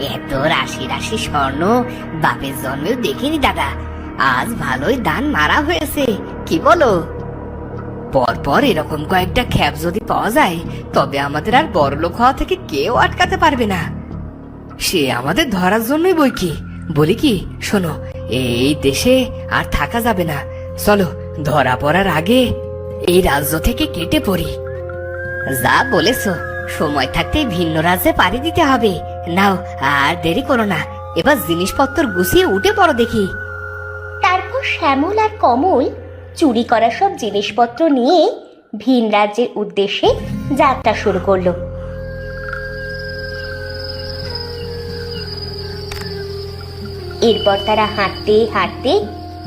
এত রাশি রাশি স্বর্ণ বাপের জন্মেও দেখিনি, দাদা। আজ ভালোই দান মারা হয়েছে, কি বলো? পরপর এরকম কয়েকটা খ্যাপ যদি পাওয়া যায়, তবে আমাদের আর বড়লোক হওয়া থেকে কেউ আটকাতে পারবে না। সে আমাদের ধরার জন্যই বই কি? বলি কি? শোনো, এই দেশে আর থাকা যাবে না। চলো, ধরা পড়ার আগে এই রাজ্য থেকে কেটে পড়ি। যা বলেছ, সময় থাকতে ভিন্ন রাজ্যে পাড়ি দিতে হবে। নাও আর দেরি করো না। এবার জিনিসপত্র গুছিয়ে উঠে পড়ো দেখি। তারপর শ্যামল আর কমল চুরি করা সব জিনিসপত্র নিয়ে ভিন রাজ্যের উদ্দেশ্যে যাত্রা শুরু করল। এরপর তারা হাঁটতে হাঁটতে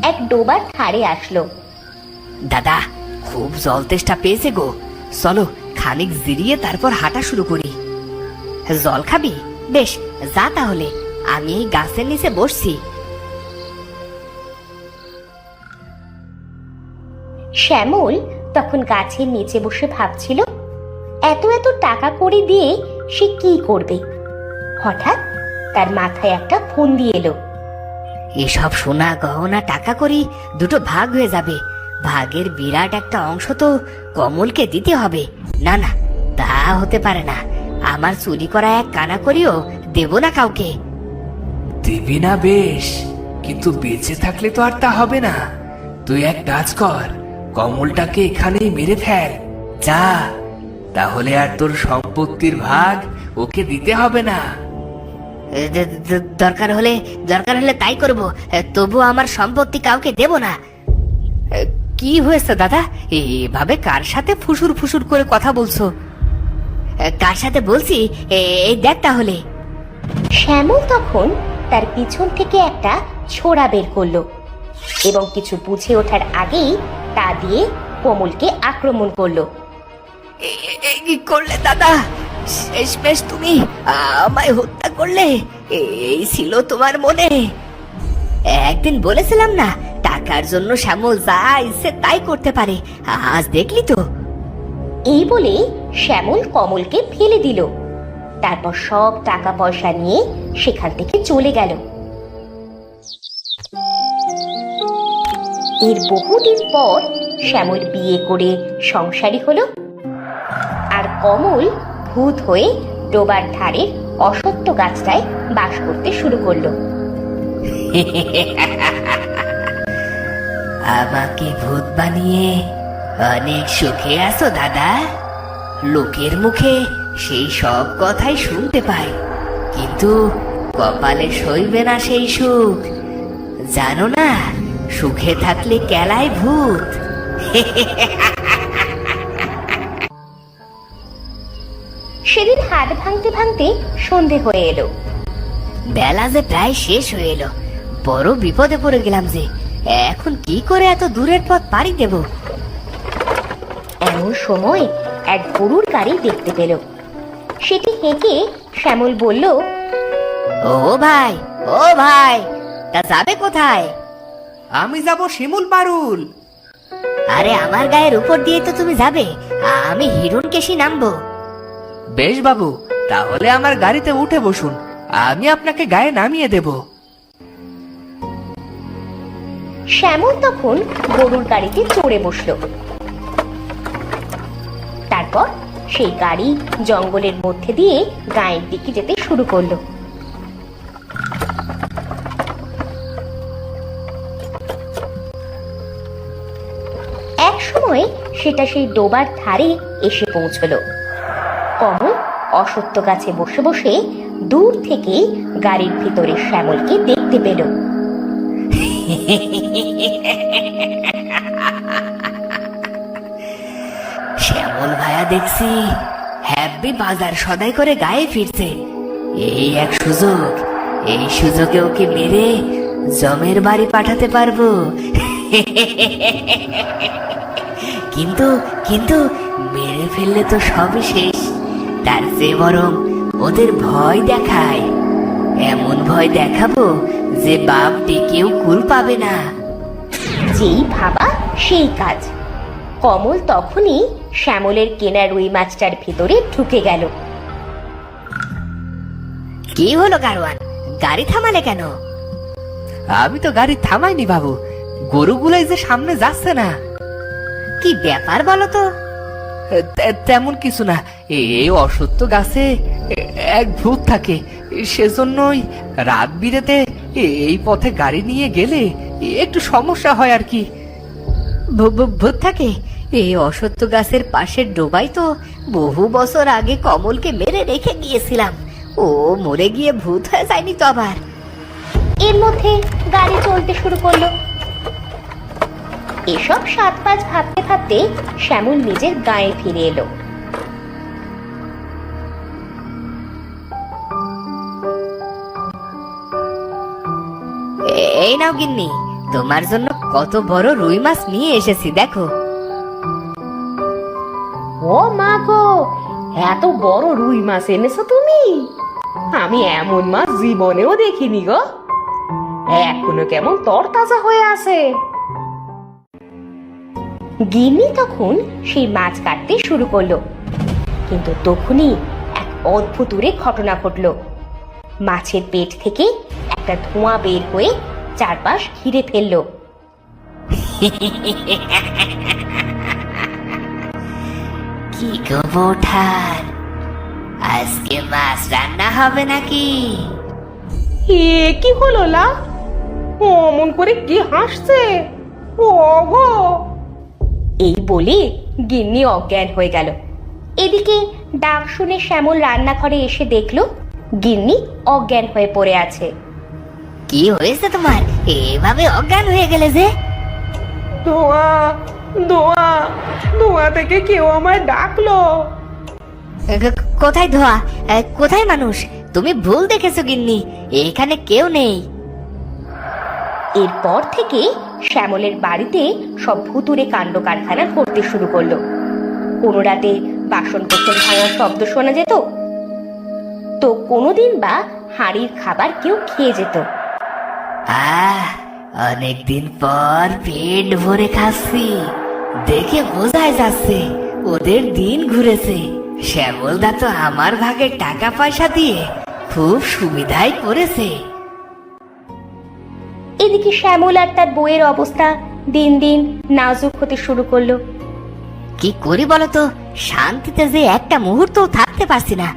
এক ডোবার ধারে আসলো। দাদা খুব জল তেষ্টা পেয়েছে গো। চলো খানিক জিরিয়ে তারপর হাঁটা শুরু করি। জল খাবি? বেশ যা তাহলে। আমি এই গাছের নিচে বসছি। শ্যামল তখন গাছের নিচে বসে ভাবছিল এত এত টাকা করে দিয়ে সে কি করবে? হঠাৎ তার মাথায় একটা ফোন দিয়ে এলো। এসব সোনা গহনা টাকা করি দুটো ভাগ হয়ে যাবে। ভাগের বিরাট একটা অংশ তো কমলকে দিতে হবে। না না তা হতে পারে না। আমার চুরি করা এক কানা করিও দেব না কাউকে। দিবি না বেশ কিন্তু বেঁচে থাকলে তো আর তা হবে না। তুই এক কাজ কর কমলটাকে এখানেই মেরে ফেল। যা তাহলে আর তোর সম্পত্তির ভাগ ওকে দিতে হবে না। দরকার হলে দরকার হলে তাই করব। তবু আমার সম্পত্তি কাউকে দেব না। কি হয়েছে দাদা? এভাবে কার সাথে ফুসুর ফুসুর করে কথা বলছো? কার সাথে বলছি এই দেখ তাহলে। শ্যামল তখন তার পিছন থেকে একটা ছোড়া বের করল এবং কিছু বুঝে ওঠার আগেই তা দিয়ে কোমলকে আক্রমণ করল। কি করলে দাদা? শেষমেশ তুমি আমায় হত্যা করলে? এই ছিল তোমার মনে। একদিন বলেছিলাম না টাকার জন্য শ্যামল যা ইচ্ছে তাই করতে পারে। আজ দেখলি তো। এই বলে শ্যামল কমলকে ফেলে দিল। তারপর সব টাকা পয়সা নিয়ে সেখান থেকে চলে গেল। এর বহুদিন পর শ্যামল বিয়ে করে সংসারী হলো আর কমল ভূত হয়ে ডোবার ধারে অসত্য গাছটায় বাস করতে শুরু করল। আমাকে ভূত বানিয়ে অনেক সুখে আছো, দাদা। লোকের মুখে সেই সব কথাই শুনতে পাই কিন্তু কপালে সইবে না সেই সুখ। জানো না সুখে থাকলে কেলায় ভূত। সেদিন হাত ভাঙতে ভাঙতে সন্ধে হয়ে এলো। বেলা যে প্রায় শেষ হয়ে এলো। বড় বিপদে পড়ে গেলাম যে এখন কি করে এত দূরের পথ পাড়ি দেব? এমন সময় এক গরুর গাড়ি দেখতে পেল। সেটি হেঁকে শ্যামল বলল ও ভাই ও ভাই তা যাবে কোথায়? আমি যাব শিমুল পারুল। আরে আমার গায়ের উপর দিয়ে তো তুমি যাবে আমি হিরণ কেশি নামবো। বেশ বাবু তাহলে আমার গাড়িতে উঠে বসুন আমি আপনাকে গায়ে নামিয়ে দেব। শ্যামল তখন গরুর গাড়িতে চড়ে বসল। তারপর সেই গাড়ি জঙ্গলের মধ্যে দিয়ে গায়ের দিকে যেতে শুরু করল। এক সময় সেটা সেই ডোবার ধারে এসে পৌঁছলো। কমল অসত্য গাছে বসে বসে দূর থেকে গাড়ির ভিতরে শ্যামলকে দেখতে পেল। শ্যামল ভাইয়া দেখছি। হ্যাপি বাজার সদাই করে গায়ে ফিরছে। এই এক সুযোগ, এই সুযোগে ওকে মেরে জমের বাড়ি পাঠাতে পারব? কিন্তু কিন্তু মেরে ফেললে তো সবই শেষ। তার চেয়ে বরং ওদের ভয় দেখায়। এমন ভয় দেখাবো যে বাপ ডেকেও কুল পাবে না। যেই ভাবা সেই কাজ। কমল তখনই শ্যামলের কেনা রুই মাছটার ভিতরে ঢুকে গেল। কি হলো গারোয়ান গাড়ি থামালে কেন? আমি তো গাড়ি থামাইনি বাবু। গরুগুলাই যে সামনে যাচ্ছে না। কি ব্যাপার বলো তো? তেমন কিছু না। এ- এই অসত্য গাছে এক ভূত থাকে। সেজন্যই রাত বিরেতে এই পথে গাড়ি নিয়ে গেলে একটু সমস্যা হয় আর কি। ভূত থাকে। এই অসত্য গাছের পাশের ডোবাই তো বহু বছর আগে কমলকে মেরে রেখে গিয়েছিলাম। ও মরে গিয়ে ভূত হয়ে যায়নি তো আবার। এর মধ্যে গাড়ি চলতে শুরু করল। এসব সাত পাঁচ ভাবতে ভাবতে শ্যামল নিজের গায়ে ফিরে এলো। এই নাও গিন্নি তোমার জন্য কত বড় রুই মাছ নিয়ে এসেছি, দেখো। ও মা গো, এত বড় রুই মাছ এনেছো তুমি? আমি এমন মাছ জীবনেও দেখিনি গো। এখনও কেমন তরতাজা হয়ে আছে। গিন্নি তখন সেই মাছ কাটতে শুরু করল। কিন্তু তখনই এক অদ্ভুতুরে ঘটনা ঘটলো। মাছের পেট থেকে একটা ধোঁয়া বের হয়ে চারপাশ ঘিরে ফেলল। কি গো বৌঠার? আজকে মাছ রান্না হবে নাকি? এ কি হলো লা? অমন করে কি হাসছে? ও গো! এই বলে গিন্নি অজ্ঞান হয়ে গেল। এদিকে ডাক শুনে শ্যামল রান্নাঘরে এসে দেখল গিন্নি অজ্ঞান হয়ে পড়ে আছে। কি হয়েছে তোমার? এভাবে অজ্ঞান হয়ে গেলে যে? ধোঁয়া ধোঁয়া ধোঁয়া থেকে কেউ আমায় ডাকলো। কোথায় ধোয়া? কোথায় মানুষ? তুমি ভুল দেখেছ গিন্নি। এখানে কেউ নেই। এরপর থেকে শ্যামলের বাড়িতে সব ভুতুরে কাণ্ড কারখানা করতে শুরু করল। কোনো রাতে বাসন কোসন ভাঙার শব্দ শোনা যেত। তো কোনোদিন বা হাঁড়ির খাবার কেউ খেয়ে যেত। আহ অনেকদিন পর পেট ভরে খাচ্ছি। দেখে বোঝাই যাচ্ছে ওদের দিন ঘুরেছে। শ্যামলদা তো আমার ভাগে টাকা পয়সা দিয়ে খুব সুবিধাই করেছে। এদিকে শ্যামল আর তার বইয়ের অবস্থা দিন দিন নাজুক হতে শুরু করল। কি করি বলতো শান্তিতে যে একটা মুহূর্ত থাকতে পারছি না।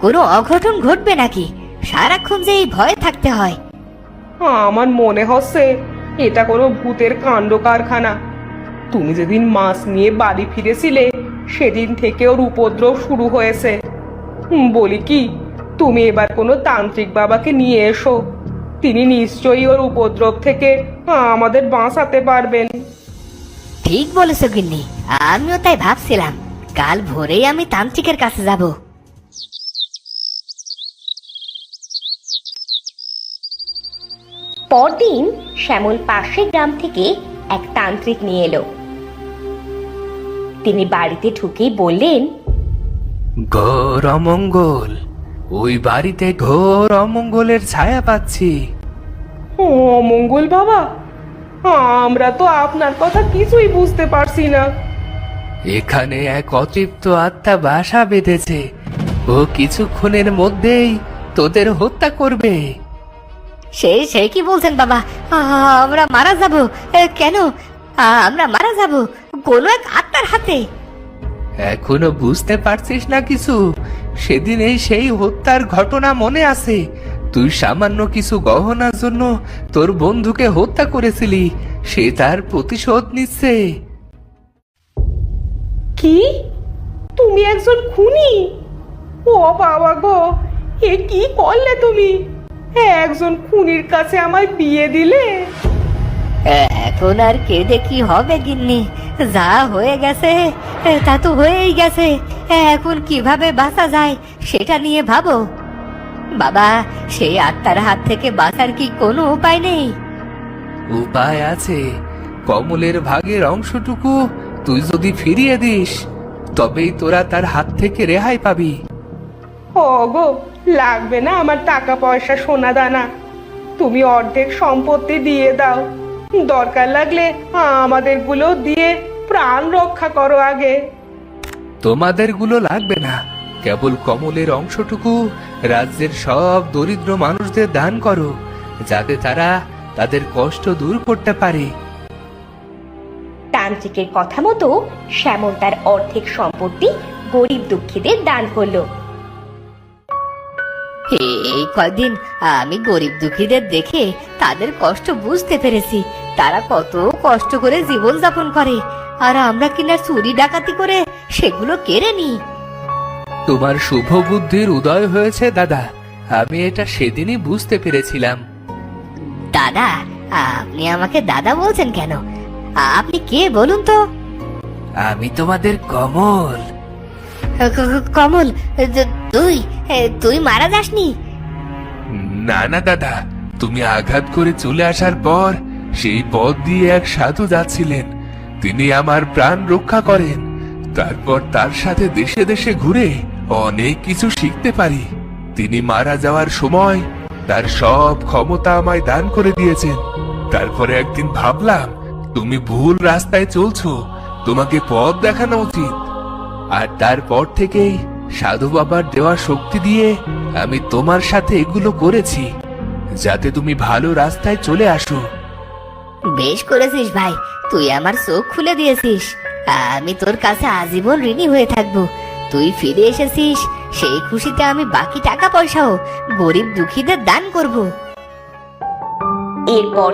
কোনো অঘটন ঘটবে নাকি? সারাক্ষণ যে এই ভয়ে থাকতে হয়। আমার মনে হচ্ছে এটা কোনো ভূতের কাণ্ড কারখানা তুমি যেদিন মাছ নিয়ে বাড়ি ফিরেছিলে, সেদিন থেকে ওর উপদ্রব শুরু হয়েছে। বলি কি, তুমি এবার কোনো তান্ত্রিক বাবাকে নিয়ে এসো। তিনি নিশ্চয়ই ওর উপদ্রব থেকে আমাদের বাঁচাতে পারবেন। ঠিক বলেছ গিন্নি, আমিও তাই ভাবছিলাম। কাল ভোরেই আমি তান্ত্রিকের কাছে যাব। পরদিন শ্যামল পাশের গ্রাম থেকে এক তান্ত্রিক নিয়ে এলো। তিনি বাড়িতে ঢুকেই বললেন ঘোর অমঙ্গল ওই বাড়িতে ঘোর অমঙ্গলের ছায়া পাচ্ছি। ও অমঙ্গল বাবা আমরা তো আপনার কথা কিছুই বুঝতে পারছি না। এখানে এক অতৃপ্ত আত্মা বাসা বেঁধেছে। ও কিছুক্ষণের মধ্যেই তোদের হত্যা করবে। সে সে কি বলছেন বাবা? আমরা মারা যাব। এ, কেন? আমরা মারা যাব। কোনো এক আত্মার হাতে। এখনও বুঝতে পারছিস না কিছু? সেদিন এই সেই হত্যার ঘটনা মনে আছে। তুই সামান্য কিছু গহনার জন্য তোর বন্ধুকে হত্যা করেছিলি। সে তার প্রতিশোধ নিচ্ছে। কি? তুমি একজন খুনি? ও বাবা গো এ কি করলে তুমি? একজন খুনির কাছে আমায় বিয়ে দিলে। এখন আর কেঁদে কি হবে গিন্নি? যা হয়ে গেছে তা তো হয়েই গেছে। এখন কীভাবে বাঁচা যায় সেটা নিয়ে ভাবো। বাবা সেই আত্মার হাত থেকে বাঁচার কি কোনো উপায় নেই? উপায় আছে। কমলের ভাগের অংশটুকু তুই যদি ফিরিয়ে দিস তবেই তোরা তার হাত থেকে রেহাই পাবি। ও গো লাগবে না আমার টাকা পয়সা সোনা দানা তুমি অর্ধেক সম্পত্তি দিয়ে দাও। দরকার লাগলে আমাদেরগুলো দিয়ে প্রাণ রক্ষা করো আগে। তোমাদেরগুলো লাগবে না। কেবল কমলের অংশটুকু রাজ্যের সব দরিদ্র মানুষদের দান করো যাতে তারা তাদের কষ্ট দূর করতে পারে। তান্ত্রিকের কথা মতো শ্যামল তার অর্ধেক সম্পত্তি গরিব দুঃখীদের দান করল। এই কয়দিন আমি গরিব দুঃখীদের দেখে তাদের কষ্ট বুঝতে পেরেছি। তারা কত কষ্ট করে জীবন যাপন করে। আর আমরা কিনা চুরি ডাকাতি করে সেগুলো কেড়ে নিই। তোমার শুভ বুদ্ধির উদয় হয়েছে দাদা। আমি এটা সেদিনই বুঝতে পেরেছিলাম। দাদা আপনি আমাকে দাদা বলছেন কেন? আপনি কে বলুন তো? আমি তোমাদের কমল। কমল তুই তুই মারা যাসনি? না না, দাদা। তুমি আঘাত করে চলে আসার পর সেই পথ দিয়ে এক সাধু যাচ্ছিলেন। তিনি আমার প্রাণ রক্ষা করেন। তারপর তার সাথে দেশে দেশে ঘুরে অনেক কিছু শিখতে পারি। তিনি মারা যাওয়ার সময় তার সব ক্ষমতা আমায় দান করে দিয়েছেন। তারপরে একদিন ভাবলাম, তুমি ভুল রাস্তায় চলছো, তোমাকে পথ দেখানো উচিত। আর তারপর থেকেই সাধু বাবার দেওয়া শক্তি দিয়ে আমি তোমার সাথে এগুলো করেছি যাতে তুমি ভালো রাস্তায় চলে আসো। বেশ করেছিস ভাই তুই আমার চোখ খুলে দিয়েছিস। আমি তোর কাছে আজীবন ঋণী হয়ে থাকব। তুই ফিরে এসেছিস সেই খুশিতে আমি বাকি টাকা পয়সাও গরিব দুঃখীদের দান করব। এরপর